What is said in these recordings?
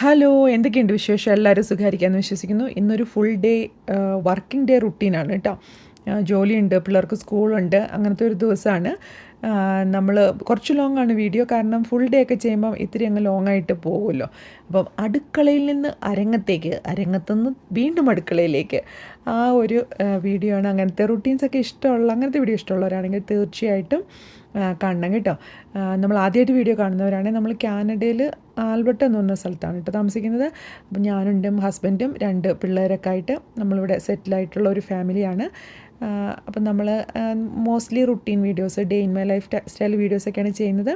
Hello എന്തൊക്കെയുണ്ട് വിശേഷം? എല്ലാവരും സുഖമായിരിക്കാമെന്ന് വിശ്വസിക്കുന്നു. ഇന്നൊരു ഫുൾ ഡേ വർക്കിംഗ് ഡേ റുട്ടീനാണ് കേട്ടോ. ജോലിയുണ്ട് പിള്ളേർക്ക് സ്കൂളുണ്ട് അങ്ങനത്തെ ഒരു ദിവസമാണ്. നമ്മൾ കുറച്ച് ലോങ് ആണ് വീഡിയോ കാരണം ഫുൾ ഡേ ഒക്കെ ചെയ്യുമ്പം ഇത്തിരി അങ്ങ് ലോങ് ആയിട്ട് പോകുമല്ലോ. അപ്പം അടുക്കളയിൽ നിന്ന് അരങ്ങത്തേക്ക് അരങ്ങത്തുനിന്ന് വീണ്ടും അടുക്കളയിലേക്ക് ആ ഒരു വീഡിയോ ആണ്. അങ്ങനത്തെ റുട്ടീൻസൊക്കെ ഇഷ്ടമുള്ള അങ്ങനത്തെ വീഡിയോ ഇഷ്ടമുള്ളവരാണെങ്കിൽ തീർച്ചയായിട്ടും കാണണം കേട്ടോ. നമ്മൾ ആദ്യമായിട്ട് വീഡിയോ കാണുന്നവരാണെങ്കിൽ നമ്മൾ കാനഡയിൽ ആൽബർട്ട് എന്ന് പറഞ്ഞ സ്ഥലത്താണ് കേട്ടോ താമസിക്കുന്നത്. അപ്പം ഞാനുണ്ടും ഹസ്ബൻഡും രണ്ട് പിള്ളേരൊക്കെ ആയിട്ട് നമ്മളിവിടെ സെറ്റിലായിട്ടുള്ള ഒരു ഫാമിലിയാണ് അപ്പം നമ്മൾ mostly routine videos day in my life style വീഡിയോസൊക്കെയാണ് ചെയ്യുന്നത്.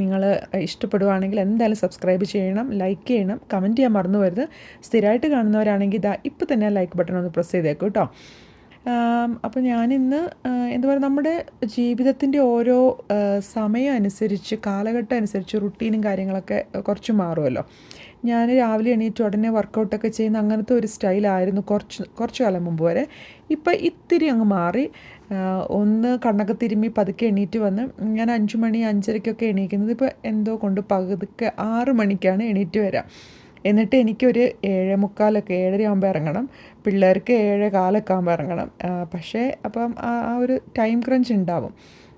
നിങ്ങൾ ഇഷ്ടപ്പെടുവാണെങ്കിൽ എന്തായാലും സബ്സ്ക്രൈബ് ചെയ്യണം ലൈക്ക് ചെയ്യണം കമന്റ് ചെയ്യാൻ മറന്നു വരുത് സ്ഥിരമായിട്ട് കാണുന്നവരാണെങ്കിൽ ഇതാ ഇപ്പോൾ തന്നെ ലൈക്ക് ബട്ടൺ ഒന്ന് പ്രസ് ചെയ്തേക്കും കേട്ടോ. അപ്പോൾ ഞാനിന്ന് എന്താ പറയുക നമ്മുടെ ജീവിതത്തിന്റെ ഓരോ സമയം അനുസരിച്ച് കാലഘട്ടം അനുസരിച്ച് റുട്ടീനും കാര്യങ്ങളൊക്കെ കുറച്ച് മാറുമല്ലോ. ഞാൻ രാവിലെ എണീറ്റ് ഉടനെ വർക്കൗട്ടൊക്കെ ചെയ്യുന്ന അങ്ങനത്തെ ഒരു സ്റ്റൈലായിരുന്നു കുറച്ച് കുറച്ച് കാലം മുമ്പ് വരെ. ഇപ്പം ഇത്തിരി അങ്ങ് മാറി. ഒന്ന് കണ്ണൊക്കെ തിരുമ്മി പതുക്കെ എണീറ്റ് വന്ന് ഞാൻ അഞ്ച് മണി അഞ്ചരയ്ക്കൊക്കെ എണീക്കുന്നത് ഇപ്പോൾ എന്തോ കൊണ്ട് പകുതിക്ക് ആറ് മണിക്കാണ് എണീറ്റ് വരാം. എന്നിട്ട് എനിക്കൊരു ഏഴേ മുക്കാലൊക്കെ ഏഴര ആകുമ്പോൾ ഇറങ്ങണം. പിള്ളേർക്ക് ഏഴ് കാലൊക്കെ ആകുമ്പോൾ ഇറങ്ങണം. പക്ഷേ അപ്പം ആ ഒരു ടൈം ക്രഞ്ച് ഉണ്ടാവും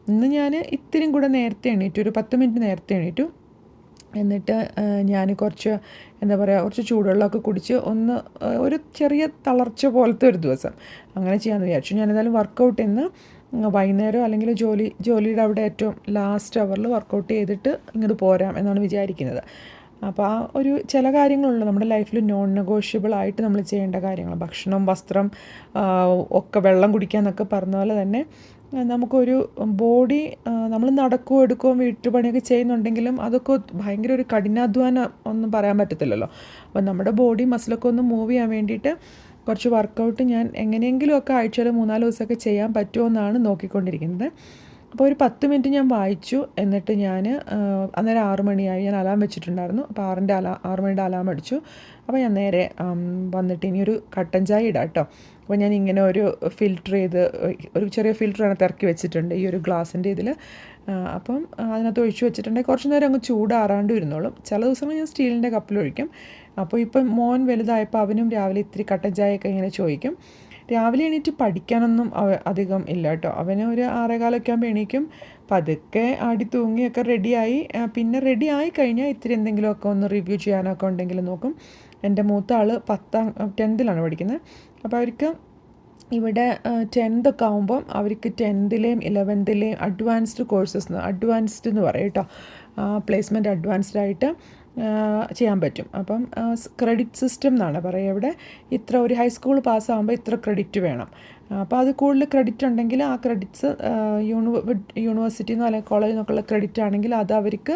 ഇന്ന് ഞാൻ ഇത്തിരി കൂടെ നേരത്തെ എണീറ്റു. ഒരു പത്ത് മിനിറ്റ് നേരത്തെ എണീറ്റു. എന്നിട്ട് ഞാൻ കുറച്ച് എന്താ പറയുക കുറച്ച് ചൂടുവെള്ളമൊക്കെ കുടിച്ച് ഒന്ന് ഒരു ചെറിയ തളർച്ച പോലത്തെ ഒരു ദിവസം അങ്ങനെ ചെയ്യാമെന്ന് വിചാരിച്ചു. ഞാൻ ഏതായാലും വർക്കൗട്ട് ഇന്ന് വൈകുന്നേരം അല്ലെങ്കിൽ ജോലി ജോലിയുടെ അവിടെ ഏറ്റവും ലാസ്റ്റ് അവറിൽ വർക്കൗട്ട് ചെയ്തിട്ട് ഇങ്ങോട്ട് പോരാം എന്നാണ് വിചാരിക്കുന്നത്. അപ്പോൾ ആ ഒരു ചില കാര്യങ്ങളുണ്ട്. നമ്മുടെ ലൈഫിൽ നോൺ നെഗോഷ്യബിൾ ആയിട്ട് നമ്മൾ ചെയ്യേണ്ട കാര്യങ്ങൾ. ഭക്ഷണം വസ്ത്രം ഒക്കെ വെള്ളം കുടിക്കുക എന്നൊക്കെ പറഞ്ഞ പോലെ തന്നെ നമുക്കൊരു ബോഡി നമ്മൾ നടക്കുകയോ എടുക്കുകയോ വീട്ടുപണിയൊക്കെ ചെയ്യുന്നുണ്ടെങ്കിലും അതൊക്കെ ഭയങ്കര ഒരു കഠിനാധ്വാനം ഒന്നും പറയാൻ പറ്റത്തില്ലല്ലോ. അപ്പം നമ്മുടെ ബോഡി മസിലൊക്കെ ഒന്ന് മൂവ് ചെയ്യാൻ വേണ്ടിയിട്ട് കുറച്ച് വർക്കൗട്ട് ഞാൻ എങ്ങനെയെങ്കിലുമൊക്കെ ആഴ്ചയിൽ മൂന്നാൽ ദിവസമൊക്കെ ചെയ്യാൻ പറ്റുമോ എന്നാണ് നോക്കിക്കൊണ്ടിരിക്കുന്നത്. അപ്പോൾ ഒരു പത്ത് മിനിറ്റ് ഞാൻ വായിച്ചു. എന്നിട്ട് ഞാൻ അന്നേരം ആറ് മണിയായി. ഞാൻ അലാം വെച്ചിട്ടുണ്ടായിരുന്നു. അപ്പോൾ ആറിന്റെ അലാ ആറ് മണിയുടെ അലാം അടിച്ചു. അപ്പോൾ ഞാൻ നേരെ വന്നിട്ട് ഇനി ഒരു കട്ടൻ ചായ ഇടാം കേട്ടോ. അപ്പോൾ ഞാൻ ഇങ്ങനെ ഒരു ഫിൽറ്റർ ചെയ്ത് ഒരു ചെറിയ ഫിൽറ്ററാണ് ഇറക്കി വെച്ചിട്ടുണ്ട് ഈ ഒരു ഗ്ലാസിന്റെ ഇതിൽ. അപ്പം അതിനകത്ത് ഒഴിച്ചു വെച്ചിട്ടുണ്ടെങ്കിൽ കുറച്ച് നേരം അങ്ങ് ചൂടാറാണ്ട് ഇരുന്നോളും. ചില ദിവസങ്ങൾ ഞാൻ സ്റ്റീലിന്റെ കപ്പിലൊഴിക്കും. അപ്പോൾ ഇപ്പം മോൻ വലുതായപ്പോൾ അവനും രാവിലെ ഇത്തിരി കട്ടൻ ചായയൊക്കെ ഇങ്ങനെ ചോദിക്കും. രാവിലെ എണീറ്റ് പഠിക്കാനൊന്നും അധികം ഇല്ല കേട്ടോ. അവന് ഒരു ആറേകാലൊക്കെ ആകുമ്പോൾ എണീക്കും. പതുക്കെ ആടി തൂങ്ങിയൊക്കെ റെഡിയായി പിന്നെ റെഡി ആയി കഴിഞ്ഞാൽ ഇത്തിരി എന്തെങ്കിലുമൊക്കെ ഒന്ന് റിവ്യൂ ചെയ്യാനൊക്കെ ഉണ്ടെങ്കിൽ നോക്കും. എന്റെ മൂത്ത ആൾ പത്താം ടെൻത്തിലാണ് പഠിക്കുന്നത് അപ്പോൾ അവർക്ക് ഇവിടെ ടെൻത്തൊക്കെ ആകുമ്പം അവർക്ക് ടെൻത്തിലെയും ഇലവൻത്തിലെയും അഡ്വാൻസ്ഡ് കോഴ്സസ് അഡ്വാൻസ്ഡ് എന്ന് പറയും കേട്ടോ. പ്ലേസ്മെന്റ് അഡ്വാൻസ്ഡ് ആയിട്ട് ചെയ്യാൻ പറ്റും. അപ്പം ക്രെഡിറ്റ് സിസ്റ്റം എന്നാണ് പറയുക. ഇവിടെ ഇത്ര ഒരു ഹൈസ്കൂൾ പാസ്സാകുമ്പോൾ ഇത്ര ക്രെഡിറ്റ് വേണം. അപ്പോൾ അത് കൂടുതൽ ക്രെഡിറ്റ് ഉണ്ടെങ്കിൽ ആ ക്രെഡിറ്റ്സ് യൂണിവ യൂണിവേഴ്സിറ്റിയിൽ നിന്നോ അല്ലെങ്കിൽ കോളേജിൽ നിന്നൊക്കെയുള്ള ക്രെഡിറ്റ് ആണെങ്കിൽ അത് അവർക്ക്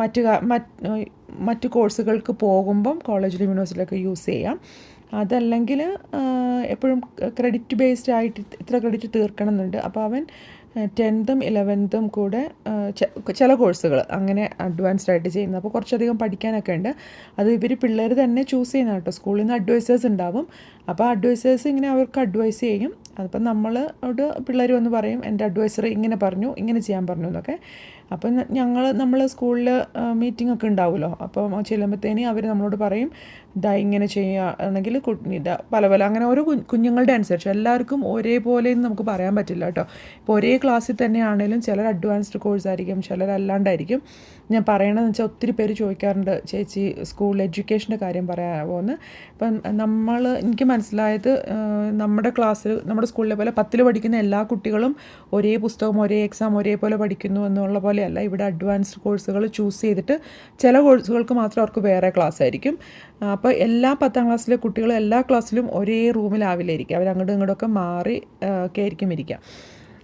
മറ്റ് മറ്റ് കോഴ്സുകൾക്ക് പോകുമ്പം കോളേജിലും യൂണിവേഴ്സിറ്റിയിലൊക്കെ യൂസ് ചെയ്യാം. അതല്ലെങ്കിൽ എപ്പോഴും ക്രെഡിറ്റ് ബേസ്ഡ് ആയിട്ട് ഇത്ര ക്രെഡിറ്റ് തീർക്കണം എന്നുണ്ട്. അപ്പോൾ അവൻ ടെൻത്തും ഇലവൻത്തും കൂടെ ചില കോഴ്സുകൾ അങ്ങനെ അഡ്വാൻസ്ഡ് ആയിട്ട് ചെയ്യുന്നത്. അപ്പോൾ കുറച്ചധികം പഠിക്കാനൊക്കെ ഉണ്ട്. അത് ഇവർ പിള്ളേർ തന്നെ ചൂസ് ചെയ്യുന്ന കേട്ടോ. സ്കൂളിൽ നിന്ന് അഡ്വൈസേഴ്സ് ഉണ്ടാവും. അപ്പോൾ അഡ്വൈസേഴ്സ് ഇങ്ങനെ അവർക്ക് അഡ്വൈസ് ചെയ്യും. അതിപ്പം നമ്മളോട് പിള്ളേർ വന്ന് പറയും എന്റെ അഡ്വൈസർ ഇങ്ങനെ പറഞ്ഞു ഇങ്ങനെ ചെയ്യാൻ പറഞ്ഞു എന്നൊക്കെ. അപ്പം ഞങ്ങൾ നമ്മൾ സ്കൂളിൽ മീറ്റിംഗ് ഒക്കെ ഉണ്ടാവുമല്ലോ. അപ്പം ചെല്ലുമ്പോഴത്തേന് അവർ നമ്മളോട് പറയും ഇതാ ഇങ്ങനെ ചെയ്യുക ആണെങ്കിൽ ഇതാ പല പല അങ്ങനെ ഓരോ കുഞ്ഞുങ്ങളുടെ അനുസരിച്ച്. എല്ലാവർക്കും ഒരേപോലെ നമുക്ക് പറയാൻ പറ്റില്ല കേട്ടോ. ഇപ്പോൾ ഒരേ ക്ലാസ്സിൽ തന്നെയാണേലും ചിലർ അഡ്വാൻസ്ഡ് കോഴ്സ് ആയിരിക്കും ചിലർ അല്ലാണ്ടായിരിക്കും. ഞാൻ പറയണമെന്ന് വെച്ചാൽ ഒത്തിരി പേര് ചോദിക്കാറുണ്ട് ചേച്ചി സ്കൂൾ എഡ്യൂക്കേഷന്റെ കാര്യം പറയാമോ എന്ന്. ഇപ്പം നമ്മൾ എനിക്ക് മനസ്സിലായത് നമ്മുടെ ക്ലാസ്സിൽ നമ്മുടെ സ്കൂളിലെ പോലെ പത്തിൽ പഠിക്കുന്ന എല്ലാ കുട്ടികളും ഒരേ പുസ്തകം ഒരേ എക്സാം ഒരേപോലെ പഠിക്കുന്നു എന്നുള്ള പോലെയല്ല. ഇവിടെ അഡ്വാൻസ്ഡ് കോഴ്സുകൾ ചൂസ് ചെയ്തിട്ട് ചില കോഴ്സുകൾക്ക് മാത്രം അവർക്ക് വേറെ ക്ലാസ് ആയിരിക്കും. അപ്പോൾ എല്ലാ പത്താം ക്ലാസ്സിലെ കുട്ടികളും എല്ലാ ക്ലാസ്സിലും ഒരേ റൂമിലാവില്ല ഇരിക്കുക അവർ അങ്ങോട്ടും ഇങ്ങോട്ടൊക്കെ മാറി ഒക്കെ ആയിരിക്കും ഇരിക്കുക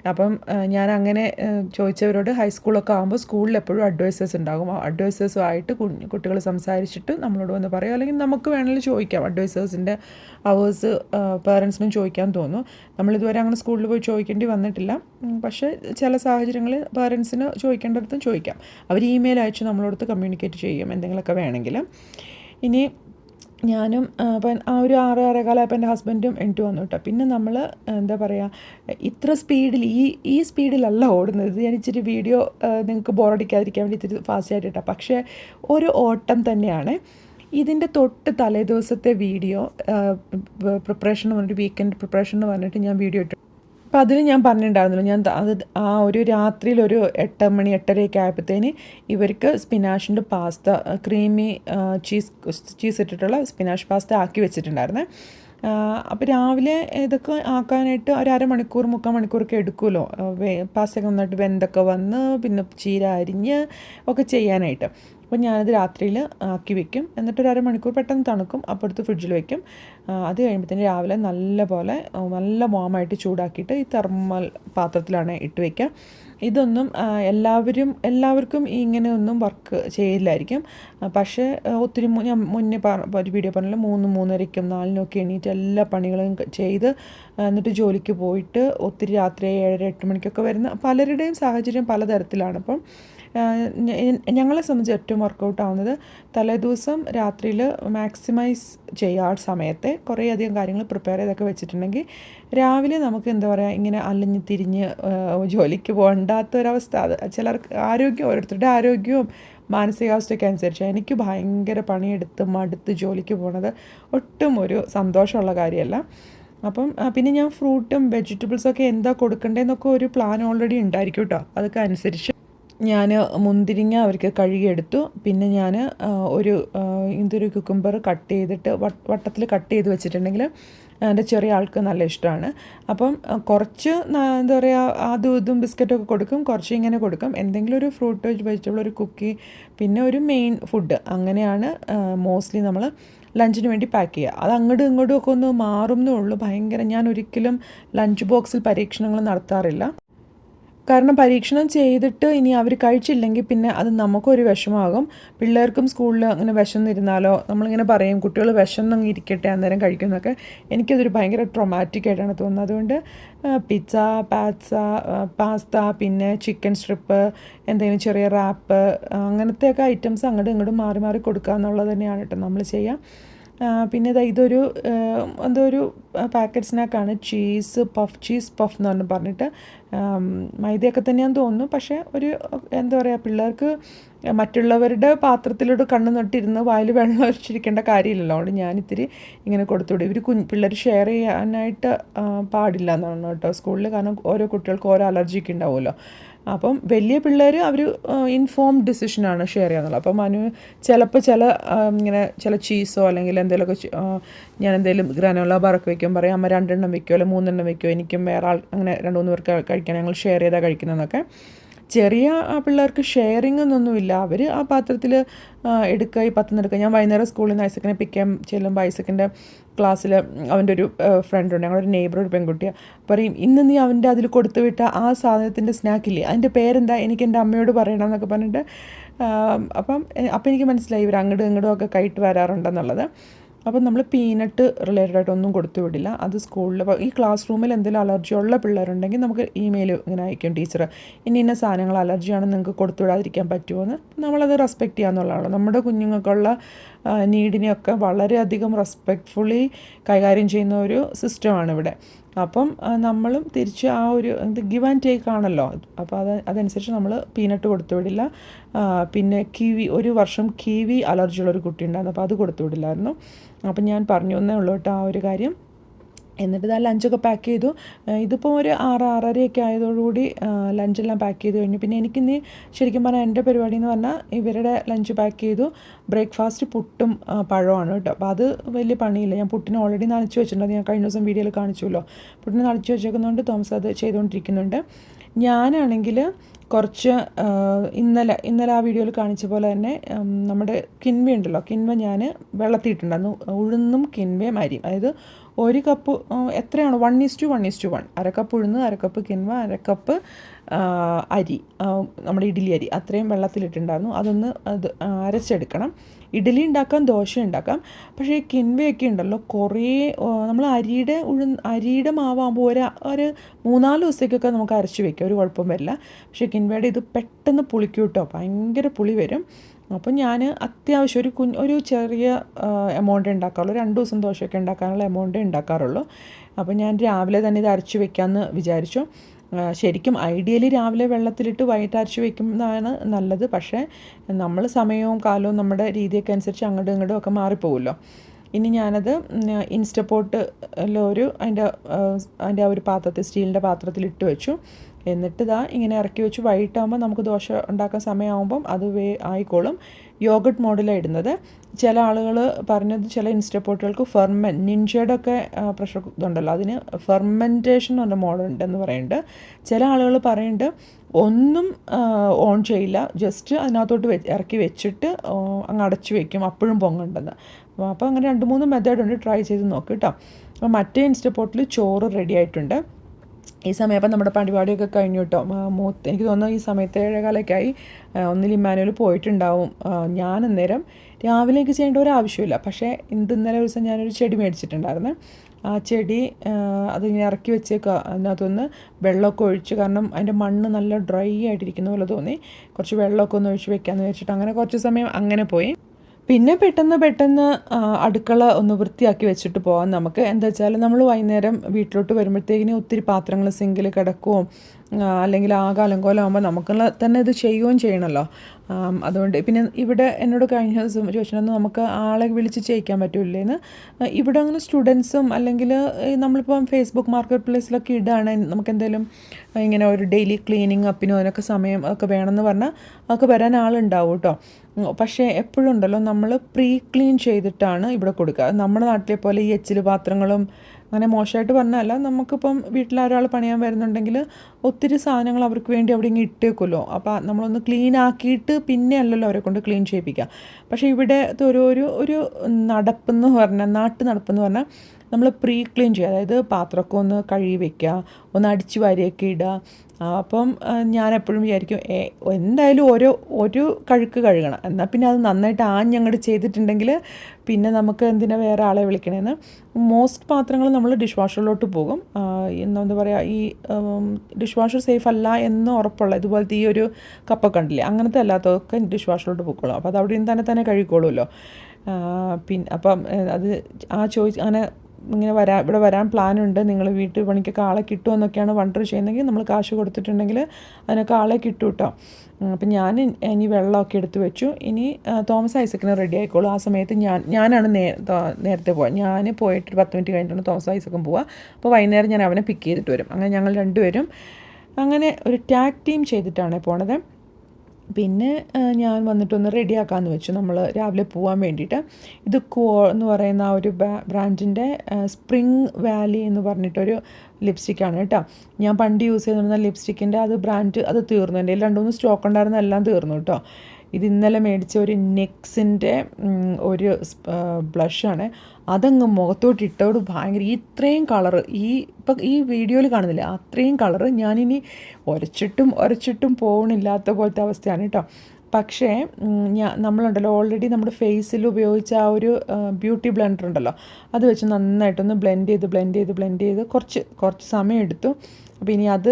അപ്പം ഞാൻ അങ്ങനെ ചോദിച്ചവരോട് ഹൈസ്കൂളൊക്കെ ആകുമ്പോൾ സ്കൂളിൽ എപ്പോഴും അഡ്വൈസേഴ്സ് ഉണ്ടാകും. അഡ്വൈസേഴ്സുമായിട്ട് കുട്ടികൾ സംസാരിച്ചിട്ട് നമ്മളോട് വന്ന് പറയും. അല്ലെങ്കിൽ നമുക്ക് വേണമെങ്കിൽ ചോദിക്കാം. അഡ്വൈസേഴ്സിന്റെ അവേഴ്സ് പേരൻസിനും ചോദിക്കാൻ തോന്നും. നമ്മളിതുവരെ അങ്ങനെ സ്കൂളിൽ പോയി ചോദിക്കേണ്ടി വന്നിട്ടില്ല. പക്ഷേ ചില സാഹചര്യങ്ങളിൽ പേരൻസിന് ചോദിക്കേണ്ടടത്തും ചോദിക്കാം. അവർ ഇമെയിൽ അയച്ച് നമ്മളോടത്ത് കമ്മ്യൂണിക്കേറ്റ് ചെയ്യും. എന്തെങ്കിലുമൊക്കെ വേണമെങ്കിൽ. ഇനി ഞാനും അപ്പം ആ ഒരു ആറ് ആറേകാലമായപ്പോൾ എന്റെ ഹസ്ബൻഡും എണീറ്റ് വന്നു കേട്ടോ. പിന്നെ നമ്മൾ എന്താ പറയുക ഇത്ര സ്പീഡിൽ ഈ ഈ സ്പീഡിലല്ല ഓടുന്നത്. ഞാൻ ഇച്ചിരി വീഡിയോ നിങ്ങൾക്ക് ബോറടിക്കാതിരിക്കാൻ വേണ്ടി ഇത്തിരി ഫാസ്റ്റ് ആയിട്ട് കേട്ടോ. പക്ഷേ ഒരു ഓട്ടം തന്നെയാണ്. ഇതിന്റെ തൊട്ട് തലേ ദിവസത്തെ വീഡിയോ പ്രിപ്പറേഷൻ എന്ന് പറഞ്ഞിട്ട് വീക്കെൻഡ് പ്രിപ്പറേഷൻ എന്ന് പറഞ്ഞിട്ട് ഞാൻ വീഡിയോ ഇട്ടു. അപ്പോൾ അതിന് ഞാൻ പറഞ്ഞിട്ടുണ്ടായിരുന്നല്ലോ ഞാൻ അത് ആ ഒരു രാത്രിയിൽ ഒരു എട്ട് മണി എട്ടരയൊക്കെ ആയപ്പോഴത്തേന് ഇവർക്ക് സ്പിനാഷിന്റെ പാസ്ത ക്രീമി ചീസ് ചീസ് ഇട്ടിട്ടുള്ള സ്പിനാഷ് പാസ്ത ആക്കി വെച്ചിട്ടുണ്ടായിരുന്നേ. അപ്പോൾ രാവിലെ ഇതൊക്കെ ആക്കാനായിട്ട് ഒരു അരമണിക്കൂർ മുക്കാൽ മണിക്കൂറൊക്കെ എടുക്കുമല്ലോ പാസ്തയൊക്കെ നന്നായിട്ട് വെന്തൊക്കെ വന്ന് പിന്നെ ചീര അരിഞ്ഞ് ഒക്കെ ചെയ്യാനായിട്ട്. അപ്പോൾ ഞാനത് രാത്രിയിൽ ആക്കി വെക്കും. എന്നിട്ട് ഒരു അരമണിക്കൂർ പെട്ടെന്ന് തണുക്കും. അപ്പോൾ ഫ്രിഡ്ജിൽ വെക്കും. അത് കഴിയുമ്പോഴത്തേന് രാവിലെ നല്ല പോലെ നല്ല വാമായിട്ട് ചൂടാക്കിയിട്ട് ഈ തെർമൽ പാത്രത്തിലാണ് ഇട്ട് വയ്ക്കുക ഇതൊന്നും എല്ലാവരും എല്ലാവർക്കും ഇങ്ങനെയൊന്നും വർക്ക് ചെയ്യില്ലായിരിക്കും. പക്ഷേ ഒത്തിരി ഞാൻ മുന്നേ ഒരു വീഡിയോ പറഞ്ഞല്ലോ മൂന്ന് മൂന്നരയ്ക്കും നാലിനൊക്കെ എണീറ്റ് എല്ലാ പണികളും ചെയ്ത് എന്നിട്ട് ജോലിക്ക് പോയിട്ട് ഒത്തിരി രാത്രി ഏഴര എട്ട് മണിക്കൊക്കെ വരുന്ന പലരുടെയും സാഹചര്യം പലതരത്തിലാണ്. അപ്പം ഞങ്ങളെ സംബന്ധിച്ച് ഏറ്റവും വർക്കൗട്ട് ആവുന്നത് തലേദിവസം രാത്രിയിൽ മാക്സിമൈസ് ചെയ്യുക സമയത്തെ കുറേയധികം കാര്യങ്ങൾ പ്രിപ്പയർ ചെയ്തൊക്കെ വെച്ചിട്ടുണ്ടെങ്കിൽ രാവിലെ നമുക്ക് എന്താ പറയുക ഇങ്ങനെ അലഞ്ഞ് തിരിഞ്ഞ് ജോലിക്ക് ജോലിക്ക് പോകണ്ടാത്തൊരവസ്ഥ. അത് ചിലർക്ക് ആരോഗ്യം ഓരോരുത്തരുടെ ആരോഗ്യവും മാനസികാവസ്ഥയൊക്കെ അനുസരിച്ച്. എനിക്ക് ഭയങ്കര പണിയെടുത്ത് മടുത്ത് ജോലിക്ക് പോണത് ഒട്ടും ഒരു സന്തോഷമുള്ള കാര്യമല്ല അപ്പം പിന്നെ ഞാൻ ഫ്രൂട്ടും വെജിറ്റബിൾസൊക്കെ എന്താ കൊടുക്കേണ്ടതെന്നൊക്കെ ഒരു പ്ലാൻ ഓൾറെഡി ഉണ്ടായിരിക്കും കേട്ടോ അതൊക്കെ അനുസരിച്ച് ഞാൻ മുന്തിരിങ്ങ അവർക്ക് കഴുകിയെടുത്തു. പിന്നെ ഞാൻ ഒരു ഇന്തൊരു കുക്കുംബർ കട്ട് ചെയ്തിട്ട് വട്ടത്തിൽ കട്ട് ചെയ്ത് വെച്ചിട്ടുണ്ടെങ്കിൽ എന്റെ ചെറിയ ആൾക്ക് നല്ല ഇഷ്ടമാണ്. അപ്പം കുറച്ച് എന്താ പറയുക അതും ഇതും ബിസ്ക്കറ്റൊക്കെ കൊടുക്കും. കുറച്ച് ഇങ്ങനെ കൊടുക്കും. എന്തെങ്കിലും ഒരു ഫ്രൂട്ട് വെജിറ്റബിൾ ഒരു കുക്കി പിന്നെ ഒരു മെയിൻ ഫുഡ് അങ്ങനെയാണ് മോസ്റ്റ്ലി നമ്മൾ ലഞ്ചിന് വേണ്ടി പാക്ക് ചെയ്യുക. അത് അങ്ങോട്ടും ഇങ്ങോട്ടും ഒക്കെ ഒന്ന് മാറും എന്നേ ഉള്ളൂ ഭയങ്കര ഞാൻ ഒരിക്കലും ലഞ്ച് ബോക്സിൽ പരീക്ഷണങ്ങൾ നടത്താറില്ല. കാരണം പരീക്ഷണം ചെയ്തിട്ട് ഇനി അവർ കഴിച്ചില്ലെങ്കിൽ പിന്നെ അത് നമുക്കൊരു വിഷമാകും പിള്ളേർക്കും സ്കൂളിൽ അങ്ങനെ വിശന്നിരുന്നാലോ നമ്മളിങ്ങനെ പറയും കുട്ടികൾ വിശന്നങ്ങ് ഇരിക്കട്ടെ അന്നേരം കഴിക്കുന്നൊക്കെ. എനിക്കതൊരു ഭയങ്കര ട്രൊമാറ്റിക് ആയിട്ടാണ് തോന്നുന്നത്. അതുകൊണ്ട് പിസ്സ പാറ്റ്സ പാസ്ത പിന്നെ ചിക്കൻ സ്ട്രിപ്പ് എന്തെങ്കിലും ചെറിയ റാപ്പ് അങ്ങനത്തെയൊക്കെ ഐറ്റംസ് അങ്ങോട്ടും ഇങ്ങോട്ടും മാറി മാറി കൊടുക്കുക എന്നുള്ളത് തന്നെയാണ് കേട്ടോ നമ്മൾ ചെയ്യുക. പിന്നെ ദാ ഇതൊരു എന്തോ ഒരു പാക്കറ്റ് സ്നാക്കാണ് ചീസ് പഫ് ചീസ് പഫ് എന്ന് പറഞ്ഞു പറഞ്ഞിട്ട് മൈദയൊക്കെ തന്നെയാന്ന് തോന്നുന്നു. പക്ഷേ ഒരു എന്താ പറയുക പിള്ളേർക്ക് മറ്റുള്ളവരുടെ പാത്രത്തിലോട്ട് കണ്ണു നട്ടിരുന്ന് വായിൽ വെള്ളം ഒഴിച്ചിരിക്കേണ്ട കാര്യമില്ലല്ലോ. അതുകൊണ്ട് ഞാനിത്തിരി ഇങ്ങനെ കൊടുത്തുവിടും. ഇവർ കുഞ്ഞ് പിള്ളേർ ഷെയർ ചെയ്യാനായിട്ട് പാടില്ല എന്നാണ് കേട്ടോ സ്കൂളിൽ കാരണം ഓരോ കുട്ടികൾക്ക് ഓരോ അലർജിയൊക്കെ ഉണ്ടാവുമല്ലോ. അപ്പം വലിയ പിള്ളേർ അവർ ഇൻഫോംഡ് ഡിസിഷനാണ് ഷെയർ ചെയ്യാന്നുള്ളത്. അപ്പം മനു ചിലപ്പോൾ ചില ഇങ്ങനെ ചില ചീസോ അല്ലെങ്കിൽ എന്തെങ്കിലുമൊക്കെ ഞാൻ എന്തെങ്കിലും ഗ്രാനോള ബറക്ക് വയ്ക്കും പറയും അമ്മ രണ്ടെണ്ണം വയ്ക്കുമോ അല്ലെങ്കിൽ മൂന്നെണ്ണം വയ്ക്കുമോ എനിക്കും വേറെ ആൾ അങ്ങനെ രണ്ട് മൂന്ന് പേർക്ക് കഴിക്കാൻ ഞങ്ങൾ ഷെയർ ചെയ്താൽ കഴിക്കുന്നതെന്നൊക്കെ ചെറിയ പിള്ളേർക്ക് ഷെയറിംഗ് എന്നൊന്നുമില്ല. അവർ ആ പാത്രത്തിൽ എടുക്കുക ഈ പത്തുനിന്ന് എടുക്കുക. ഞാൻ വൈകുന്നേരം സ്കൂളിൽ നിന്ന് ഐസക്കിനെ പിക്ക് ചെയ്യാൻ ചെല്ലുമ്പോൾ ഐസക്കിന്റെ ക്ലാസ്സിൽ അവന്റെ ഒരു ഫ്രണ്ട് ഉണ്ട്. ഞങ്ങളൊരു നെയ്ബർ ഒരു പെൺകുട്ടിയാണ് പറയും ഇന്ന് നീ അവന്റെ അതിൽ കൊടുത്തു വിട്ട ആ സാധനത്തിന്റെ സ്നാക്കില്ലേ അതിന്റെ പേരെന്താ? എനിക്ക് എന്റെ അമ്മയോട് പറയണം എന്നൊക്കെ പറഞ്ഞിട്ട് അപ്പം അപ്പം എനിക്ക് മനസ്സിലായി ഇവർ അങ്ങോട്ടും ഇങ്ങോട്ടും ഒക്കെ കയറ്റി വരാറുണ്ടെന്നുള്ളത്. അപ്പം നമ്മൾ പീനട്ട് റിലേറ്റഡ് ആയിട്ട് ഒന്നും കൊടുത്തു വിടില്ല. അത് സ്കൂളിൽ ഈ ക്ലാസ് റൂമിൽ എന്തെങ്കിലും അലർജി ഉള്ള പിള്ളേരുണ്ടെങ്കിൽ നമുക്ക് ഇമെയിൽ ഇങ്ങനെ അയക്കും ടീച്ചർ ഇന്ന ഇന്ന സാധനങ്ങൾ അലർജിയാണ് നിങ്ങൾക്ക് കൊടുത്തു വിടാതിരിക്കാൻ പറ്റുമോ എന്ന് നമ്മളത് റെസ്പെക്റ്റ് ചെയ്യാന്നുള്ളതാണ് നമ്മുടെ കുഞ്ഞുങ്ങൾക്കുള്ള നീഡിനെയൊക്കെ വളരെയധികം റെസ്പെക്റ്റ്ഫുള്ളി കൈകാര്യം ചെയ്യുന്ന ഒരു സിസ്റ്റമാണ് ഇവിടെ. അപ്പം നമ്മളും തിരിച്ച് ആ ഒരു ഇത് ഗിവ് ആൻഡ് ടേക്ക് ആണല്ലോ. അപ്പോൾ അത് അതനുസരിച്ച് നമ്മൾ പീനട്ട് കൊടുത്തു വിടില്ല. പിന്നെ കിവി ഒരു വർഷം കിവി അലർജി ഉള്ള ഒരു കുട്ടി ഉണ്ടായിരുന്നു. അപ്പോൾ അത് കൊടുത്തു വിടില്ലായിരുന്നു. അപ്പം ഞാൻ പറഞ്ഞു എന്നേ ഉള്ളൂ കേട്ടോ ആ ഒരു കാര്യം. എന്നിട്ട് ഇതാ ലഞ്ചൊക്കെ പാക്ക് ചെയ്തു. ഇതിപ്പോൾ ഒരു ആറ് ആറരയൊക്കെ ആയതോടുകൂടി ലഞ്ചെല്ലാം പാക്ക് ചെയ്ത് കഴിഞ്ഞു. പിന്നെ എനിക്കിന്ന് ശരിക്കും പറഞ്ഞാൽ എന്റെ പരിപാടി എന്ന് പറഞ്ഞാൽ ഇവരുടെ ലഞ്ച് പാക്ക് ചെയ്തു. ബ്രേക്ക്ഫാസ്റ്റ് പുട്ടും പഴമാണ് കേട്ടോ. അപ്പോൾ അത് വലിയ പണിയില്ല. ഞാൻ പുട്ടിന് ഓൾറെഡി നനച്ച് വെച്ചിട്ടുണ്ട്. ഞാൻ കഴിഞ്ഞ ദിവസം വീഡിയോയിൽ കാണിച്ചുല്ലോ പുട്ടിന് നനച്ച് വെച്ചേക്കുന്നതുകൊണ്ട് തോമസ് അത് ചെയ്തുകൊണ്ടിരിക്കുന്നുണ്ട്. ഞാനാണെങ്കിൽ കുറച്ച് ഇന്നലെ ഇന്നലെ ആ വീഡിയോയിൽ കാണിച്ച പോലെ തന്നെ നമ്മുടെ കിൻവ ഉണ്ടല്ലോ കിൻവ ഞാൻ വെള്ളത്തിയിട്ടുണ്ടായിരുന്നു. ഉഴുന്നും കിൻവയും അരിയും. അതായത് ഒരു കപ്പ് എത്രയാണ്? One is to one is to one അരക്കപ്പ് ഉഴുന്ന് അരക്കപ്പ് കിൻവ അരക്കപ്പ് അരി നമ്മുടെ ഇഡ്ഡലി അരി അത്രയും വെള്ളത്തിലിട്ടുണ്ടായിരുന്നു. അതൊന്ന് അത് അരച്ചെടുക്കണം. ഇഡ്ഡലി ഉണ്ടാക്കാം ദോശ ഉണ്ടാക്കാം. പക്ഷേ കിൻവയൊക്കെ ഉണ്ടല്ലോ കുറേ നമ്മൾ അരിയുടെ ഉഴു അരിയുടെ മാവാകുമ്പോൾ ഒരു ഒരു മൂന്നാൽ ദിവസത്തേക്കൊക്കെ നമുക്ക് അരച്ച് വയ്ക്കാം ഒരു കുഴപ്പം വരില്ല. പക്ഷേ കിൻവയുടെ ഇത് പെട്ടെന്ന് പുളിക്കും കേട്ടോ. ഭയങ്കര പുളി വരും. അപ്പം ഞാൻ അത്യാവശ്യം ഒരു കുഞ്ഞ് ഒരു ചെറിയ എമൗണ്ട് ഉണ്ടാക്കാറുള്ളൂ. രണ്ട് ദിവസം ദോശയൊക്കെ ഉണ്ടാക്കാനുള്ള എമൗണ്ടേ ഉണ്ടാക്കാറുള്ളൂ. അപ്പോൾ ഞാൻ രാവിലെ തന്നെ ഇത് അരച്ച് വെക്കാമെന്ന് വിചാരിച്ചു. ശരിക്കും ഐഡിയലി രാവിലെ വെള്ളത്തിലിട്ട് വൈകിട്ട് അരച്ച് വെക്കുന്നതാണ് നല്ലത്. പക്ഷേ നമ്മൾ സമയവും കാലവും നമ്മുടെ രീതിയൊക്കെ അനുസരിച്ച് അങ്ങോട്ടും ഇങ്ങോട്ടും ഒക്കെ മാറിപ്പോകുമല്ലോ. ഇനി ഞാനത് ഇൻസ്റ്റപ്പോട്ടിലൊരു അതിന്റെ അതിന്റെ ആ ഒരു പാത്രത്തിൽ സ്റ്റീലിന്റെ പാത്രത്തിൽ ഇട്ട് വെച്ചു. എന്നിട്ട് ഇതാ ഇങ്ങനെ ഇറക്കി വെച്ചു. വൈകിട്ടാകുമ്പോൾ നമുക്ക് ദോശ ഉണ്ടാക്കാൻ സമയമാകുമ്പം അത് വേ ആയിക്കോളും. യോഗട്ട് മോഡലാണ് ഇടുന്നത്. ചില ആളുകൾ പറഞ്ഞത് ചില ഇൻസ്റ്റപ്പോട്ടുകൾക്ക് ഫെർമെൻ നിൻഷയുടെയൊക്കെ പ്രഷർ ഇതുണ്ടല്ലോ അതിന് ഫെർമെന്റേഷൻ എന്ന് പറഞ്ഞ ഉണ്ടെന്ന് പറയുന്നുണ്ട്. ചില ആളുകൾ പറയുന്നുണ്ട് ഒന്നും ഓൺ ചെയ്യില്ല ജസ്റ്റ് അതിനകത്തോട്ട് വെ ഇറക്കി വെച്ചിട്ട് അങ്ങ് അടച്ചു വെക്കും അപ്പോഴും പൊങ്ങുണ്ടെന്ന് അപ്പോൾ അങ്ങനെ രണ്ട് മൂന്ന് മെത്തേഡ് ഉണ്ട് ട്രൈ ചെയ്ത് നോക്ക് കേട്ടോ അപ്പോൾ മറ്റേ ഇൻസ്റ്റപ്പോട്ടിൽ ചോറ് റെഡി ആയിട്ടുണ്ട്. ഈ സമയം അപ്പം നമ്മുടെ പരിപാടിയൊക്കെ കഴിഞ്ഞു കേട്ടോ. മൂത്ത് എനിക്ക് തോന്നുന്നു ഈ സമയത്ത് ഏഴേകാലൊക്കെയായി ഒന്നിൽ ഇമ്മാനുവൽ പോയിട്ടുണ്ടാവും. ഞാൻ അന്നേരം രാവിലെ എനിക്ക് ചെയ്യേണ്ട ഒരു ആവശ്യമില്ല. പക്ഷേ ഇന്ന് ഇന്നലെ ദിവസം ഞാനൊരു ചെടി മേടിച്ചിട്ടുണ്ടായിരുന്നു. ആ ചെടി അതിങ്ങനെ ഇറക്കി വെച്ചേക്കുക അതിനകത്തൊന്ന് വെള്ളമൊക്കെ ഒഴിച്ച് കാരണം അതിന്റെ മണ്ണ് നല്ല ഡ്രൈ ആയിട്ടിരിക്കുന്ന പോലെ തോന്നി. കുറച്ച് വെള്ളമൊക്കെ ഒന്ന് ഒഴിച്ച് വെക്കാമെന്ന് വെച്ചിട്ട് അങ്ങനെ കുറച്ച് സമയം അങ്ങനെ പോയി. പിന്നെ പെട്ടെന്ന് പെട്ടെന്ന് അടുക്കള ഒന്ന് വൃത്തിയാക്കി വെച്ചിട്ട് പോകാം നമുക്ക്. എന്താ വെച്ചാൽ നമ്മൾ വൈകുന്നേരം വീട്ടിലോട്ട് വരുമ്പോഴത്തേക്കിന് ഒത്തിരി പാത്രങ്ങൾ സിങ്കിൽ കിടക്കുകയും അല്ലെങ്കിൽ ആകെ അലങ്കോലമാകുമ്പോൾ നമുക്ക് തന്നെ ഇത് ചെയ്യുകയും ചെയ്യണമല്ലോ അതുകൊണ്ട് പിന്നെ ഇവിടെ എന്നോട് കഴിഞ്ഞ ദിവസം ചോദിച്ചിട്ടുണ്ടെന്ന് നമുക്ക് ആളെ വിളിച്ച് ചെയ്യിക്കാൻ പറ്റൂലേന്ന് ഇവിടെ അങ്ങനെ സ്റ്റുഡൻസും അല്ലെങ്കിൽ നമ്മളിപ്പം ഫേസ്ബുക്ക് മാർക്കറ്റ് പ്ലേസിലൊക്കെ ഇടുകയാണ് നമുക്ക് എന്തെങ്കിലും ഇങ്ങനെ ഒരു ഡെയിലി ക്ലീനിങ് അപ്പിനോ അതിനൊക്കെ സമയം ഒക്കെ വേണമെന്ന് പറഞ്ഞാൽ അതൊക്കെ വരാൻ ആളുണ്ടാവും കേട്ടോ പക്ഷേ എപ്പോഴും ഉണ്ടല്ലോ നമ്മൾ പ്രീ ക്ലീൻ ചെയ്തിട്ടാണ് ഇവിടെ കൊടുക്കുക. നമ്മുടെ നാട്ടിലെ പോലെ ഈ എച്ചിൽ പാത്രങ്ങളും അങ്ങനെ മോശമായിട്ട് പറഞ്ഞല്ല. നമുക്കിപ്പം വീട്ടിൽ ഒരാൾ പണിയാൻ വരുന്നുണ്ടെങ്കിൽ ഒത്തിരി സാധനങ്ങൾ അവർക്ക് വേണ്ടി അവിടെ ഇങ്ങനെ ഇട്ടേക്കുമല്ലോ. അപ്പോൾ നമ്മളൊന്ന് ക്ലീൻ ആക്കിയിട്ട് പിന്നെ അല്ലല്ലോ അവരെ കൊണ്ട് ക്ലീൻ ചെയ്യിപ്പിക്കുക പക്ഷേ ഇവിടെ ഒരു ഒരു ഒരു നടപ്പെന്ന് പറഞ്ഞാൽ നാട്ടു നടപ്പെന്ന് പറഞ്ഞാൽ നമ്മൾ പ്രീ ക്ലീൻ ചെയ്യുക. അതായത് പാത്രമൊക്കെ ഒന്ന് കഴുകി വെക്കുക ഒന്ന് അടിച്ച് വാരിയൊക്കെ ഇടുക. ആ, അപ്പം ആ, ഞാൻ എപ്പോഴും വിചാരിക്കും എന്തായാലും ഓരോ ഒരു കഴുക്ക് കഴുകണം. എന്നാൽ പിന്നെ അത് നന്നായിട്ട് ആഞ്ഞങ്ങോട്ട് ചെയ്തിട്ടുണ്ടെങ്കിൽ പിന്നെ നമുക്ക് എന്തിനാ വേറെ ആളെ വിളിക്കണേന്ന്? മോസ്റ്റ് പാത്രങ്ങൾ നമ്മൾ ഡിഷ് വാഷറിലോട്ട് പോകും. ആ, എന്താ പറയുക ഈ ഡിഷ് വാഷർ സേഫ് അല്ല എന്ന് ഉറപ്പുള്ള ഇതുപോലത്തെ ഈ ഒരു കപ്പൊക്കെ ഉണ്ടല്ലേ അങ്ങനത്തെ അല്ലാത്തതൊക്കെ ഡിഷ് വാഷറിലോട്ട് പൊക്കോളൂ. അപ്പോൾ അത് നിന്ന് തന്നെ തന്നെ കഴുകിക്കോളുമല്ലോ. പിന്നെ അപ്പം അത് ആ ചോദിച്ച് അങ്ങനെ ഇങ്ങനെ വരാ ഇവിടെ വരാൻ പ്ലാനുണ്ട് നിങ്ങൾ വീട്ടിൽ പണിക്കൊക്കെ ആളെ കിട്ടുമെന്നൊക്കെയാണ് വണ്ടർ ചെയ്യുന്നതെങ്കിൽ നമ്മൾ കാശ് കൊടുത്തിട്ടുണ്ടെങ്കിൽ അതിനൊക്കെ ആളെ കിട്ടും കേട്ടോ അപ്പം ഞാൻ ഇനി വെള്ളമൊക്കെ എടുത്തു വെച്ചു. ഇനി തോമസ് ഐസക്കിന് റെഡി ആയിക്കോളൂ. ആ സമയത്ത് ഞാൻ ഞാനാണ് നേ നേരത്തെ പോവാം. ഞാൻ പോയിട്ട് പത്ത് മിനിറ്റ് കഴിഞ്ഞിട്ടാണ് തോമസ് ഐസക്കും പോവുക അപ്പോൾ വൈകുന്നേരം ഞാൻ അവനെ പിക്ക് ചെയ്തിട്ട് വരും. അങ്ങനെ ഞങ്ങൾ രണ്ടുപേരും അങ്ങനെ ഒരു ടാഗ് ടീം ചെയ്തിട്ടാണ് പോണത്. പിന്നെ ഞാൻ വന്നിട്ടൊന്ന് റെഡിയാക്കാമെന്ന് വെച്ചു. നമ്മൾ രാവിലെ പോകാൻ വേണ്ടിയിട്ട്. ഇത് കോ എന്ന് പറയുന്ന ആ ഒരു ബ്രാൻഡിന്റെ സ്പ്രിങ് വാലി എന്ന് പറഞ്ഞിട്ടൊരു ലിപ്സ്റ്റിക്കാണ് കേട്ടോ. ഞാൻ പണ്ട് യൂസ് ചെയ്തിരുന്ന ലിപ്സ്റ്റിക്കിന്റെ അത് ബ്രാൻഡ് അത് തീർന്നു. എന്റെ രണ്ട് മൂന്ന് സ്റ്റോക്ക് ഉണ്ടായിരുന്ന എല്ലാം തീർന്നു കേട്ടോ. ഇത് ഇന്നലെ മേടിച്ച ഒരു നെക്സിന്റെ ഒരു ബ്ലഷാണ് അതങ്ങ് മുഖത്തോട്ട് ഇട്ടോട് ഭയങ്കര ഇത്രയും കളറ് ഈ ഇപ്പം ഈ വീഡിയോയിൽ കാണുന്നില്ല? അത്രയും കളറ് ഞാനിനി ഉരച്ചിട്ടും ഉരച്ചിട്ടും പോകണില്ലാത്ത പോലത്തെ അവസ്ഥയാണ് കേട്ടോ. പക്ഷേ ഞാൻ നമ്മളുണ്ടല്ലോ ഓൾറെഡി നമ്മുടെ ഫേസിൽ ഉപയോഗിച്ച ആ ഒരു ബ്യൂട്ടി ബ്ലെൻഡർ ഉണ്ടല്ലോ. അത് വെച്ച് നന്നായിട്ടൊന്ന് ബ്ലെൻഡ് ചെയ്ത് ബ്ലെൻഡ് ചെയ്ത് ബ്ലെൻഡ് ചെയ്ത് കുറച്ച് കുറച്ച് സമയം എടുത്തു. അപ്പോൾ ഇനി അത്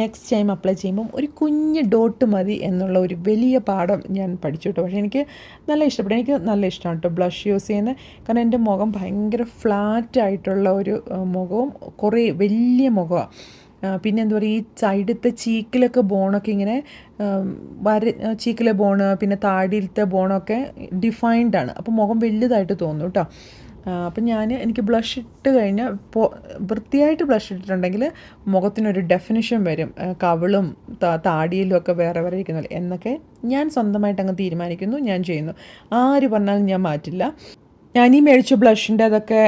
നെക്സ്റ്റ് ടൈം അപ്ലൈ ചെയ്യുമ്പം ഒരു കുഞ്ഞ് ഡോട്ട് മതി എന്നുള്ള ഒരു വലിയ പാഠം ഞാൻ പഠിച്ചു കേട്ടോ. പക്ഷേ എനിക്ക് നല്ല ഇഷ്ടപ്പെട്ടു. എനിക്ക് നല്ല ഇഷ്ടമാണ് കേട്ടോ ബ്ലഷ് യൂസ് ചെയ്യുന്നത്. കാരണം എന്റെ മുഖം ഭയങ്കര ഫ്ലാറ്റ് ആയിട്ടുള്ള ഒരു മുഖവും കുറേ വലിയ മുഖമാണ് പിന്നെ എന്താ പറയുക ഈ സൈഡത്തെ ചീക്കിലൊക്കെ ബോണൊക്കെ ഇങ്ങനെ വര ചീക്കിലെ ബോണ് പിന്നെ താടിയിലത്തെ ബോണൊക്കെ ഡിഫൈൻഡ് ആണ്. അപ്പോൾ മുഖം വലുതായിട്ട് തോന്നും കേട്ടോ. അപ്പം ഞാൻ എനിക്ക് ബ്ലഷ് ഇട്ട് കഴിഞ്ഞാൽ ഇപ്പോൾ വൃത്തിയായിട്ട് ബ്ലഷ് ഇട്ടിട്ടുണ്ടെങ്കിൽ മുഖത്തിനൊരു ഡെഫിനിഷൻ വരും. കവളും താടിയിലും ഒക്കെ വേറെ വേറെ ഇരിക്കുന്ന എന്നൊക്കെ ഞാൻ സ്വന്തമായിട്ട് അങ്ങ് തീരുമാനിക്കുന്നു ഞാൻ ചെയ്യുന്നു. ആര് പറഞ്ഞാലും ഞാൻ മാറ്റില്ല. ഞാൻ ഈ മേടിച്ച ബ്ലഷിന്റെ അതൊക്കെ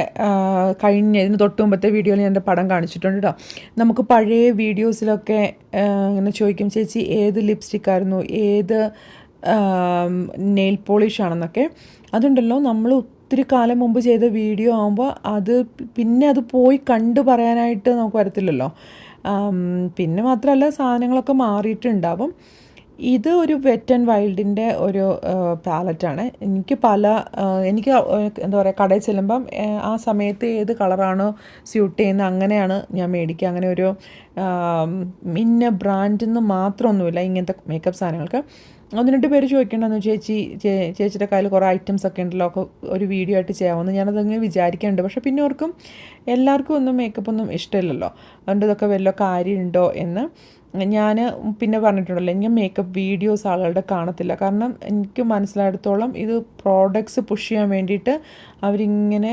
കഴിഞ്ഞ് ഇതിന് തൊട്ട് മുമ്പത്തെ വീഡിയോയിൽ ഞാൻ എന്റെ പടം കാണിച്ചിട്ടുണ്ട് കേട്ടോ നമുക്ക് പഴയ വീഡിയോസിലൊക്കെ ഇങ്ങനെ ചോദിക്കും ചേച്ചി ഏത് ലിപ്സ്റ്റിക് ആയിരുന്നു? ഏത് നെയിൽ പോളിഷ് ആണെന്നൊക്കെ? അതുണ്ടല്ലോ നമ്മൾ ഒത്തിരി കാലം മുമ്പ് ചെയ്ത വീഡിയോ ആകുമ്പോൾ അത് പിന്നെ അത് പോയി കണ്ടു പറയാനായിട്ട് നമുക്ക് വരത്തില്ലല്ലോ. പിന്നെ മാത്രമല്ല സാധനങ്ങളൊക്കെ മാറിയിട്ടുണ്ടാവും. ഇത് ഒരു വെറ്റ് ആൻഡ് വൈൽഡിന്റെ ഒരു പാലറ്റാണ് എനിക്ക് പല എനിക്ക് എന്താ പറയുക കടയിൽ ചെല്ലുമ്പം ആ, സമയത്ത് ഏത് കളറാണോ സ്യൂട്ട് ചെയ്യുന്നത് അങ്ങനെയാണ് ഞാൻ മേടിക്കുക. അങ്ങനെ ഒരു ഇന്ന ബ്രാൻഡിൽ നിന്ന് മാത്രമൊന്നുമില്ല ഇങ്ങനത്തെ മേക്കപ്പ് സാധനങ്ങൾക്ക്. ഒന്ന് രണ്ട് പേര് ചോദിക്കണമെന്ന് ചേച്ചി ചേച്ചിയുടെ കയ്യിൽ കുറേ ഐറ്റംസ് ഒക്കെ ഉണ്ടല്ലോ ഒക്കെ ഒരു വീഡിയോ ആയിട്ട് ചെയ്യാമെന്ന് ഞാനതങ്ങനെ വിചാരിക്കുന്നുണ്ട് പക്ഷേ പിന്നെ ഓർക്കും എല്ലാവർക്കും ഒന്നും മേക്കപ്പ് ഒന്നും ഇഷ്ടമില്ലല്ലോ. അതുകൊണ്ട് ഇതൊക്കെ വല്ല കാര്യമുണ്ടോ എന്ന് ഞാൻ പിന്നെ പറഞ്ഞിട്ടുണ്ടല്ലോ എനിക്ക് മേക്കപ്പ് വീഡിയോസ് ആളുകളുടെ കാണത്തില്ല. കാരണം എനിക്ക് മനസ്സിലായിടത്തോളം ഇത് പ്രോഡക്റ്റ്സ് പുഷ് ചെയ്യാൻ വേണ്ടിയിട്ട് അവരിങ്ങനെ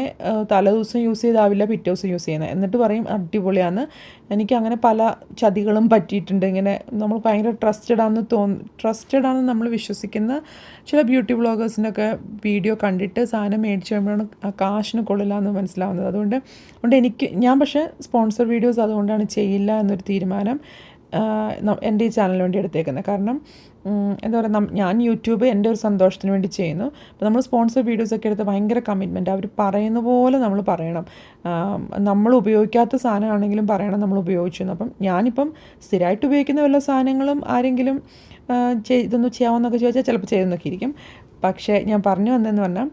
തല തലേദിവസം യൂസ് ചെയ്താവില്ല പിറ്റേ ദിവസം യൂസ് ചെയ്യുന്നത് എന്നിട്ട് പറയും അടിപൊളിയാണ് എനിക്ക് അങ്ങനെ പല ചതികളും പറ്റിയിട്ടുണ്ട്. ഇങ്ങനെ നമ്മൾ ഭയങ്കര ട്രസ്റ്റഡ് ആണെന്ന് തോന്നി ട്രസ്റ്റഡ് ആണെന്ന് നമ്മൾ വിശ്വസിക്കുന്ന ചില ബ്യൂട്ടി ബ്ലോഗേഴ്സിന്റെയൊക്കെ വീഡിയോ കണ്ടിട്ട് സാധനം മേടിച്ച് കഴിയുമ്പോഴാണ് ആ കാശിന് കൊള്ളില്ല എന്ന് മനസ്സിലാവുന്നത്. അതുകൊണ്ട് അതുകൊണ്ട് എനിക്ക് ഞാൻ പക്ഷേ സ്പോൺസർ വീഡിയോസ് അതുകൊണ്ടാണ് ചെയ്യില്ല എന്നൊരു തീരുമാനം എന്റെ ഈ ചാനലിന് വേണ്ടി എടുത്തേക്കുന്നത് കാരണം എന്താ പറയുക ഞാൻ യൂട്യൂബ് എന്റെ ഒരു സന്തോഷത്തിന് വേണ്ടി ചെയ്യുന്നു. അപ്പോൾ നമ്മൾ സ്പോൺസർ വീഡിയോസ് ഒക്കെ എടുത്ത് ഭയങ്കര കമ്മിറ്റ്മെന്റ് അവർ പറയുന്ന പോലെ നമ്മൾ പറയണം. നമ്മൾ ഉപയോഗിക്കാത്ത സാധനമാണെങ്കിലും പറയണം നമ്മൾ ഉപയോഗിച്ചു അപ്പം ഞാനിപ്പം സ്ഥിരമായിട്ട് ഉപയോഗിക്കുന്ന വല്ല സാധനങ്ങളും ആരെങ്കിലും ഇതൊന്ന് ചെയ്യാമെന്നൊക്കെ ചോദിച്ചാൽ ചിലപ്പോൾ ചെയ്തെന്നൊക്കെ ഇരിക്കും. പക്ഷേ ഞാൻ പറഞ്ഞു വന്നതെന്ന് പറഞ്ഞാൽ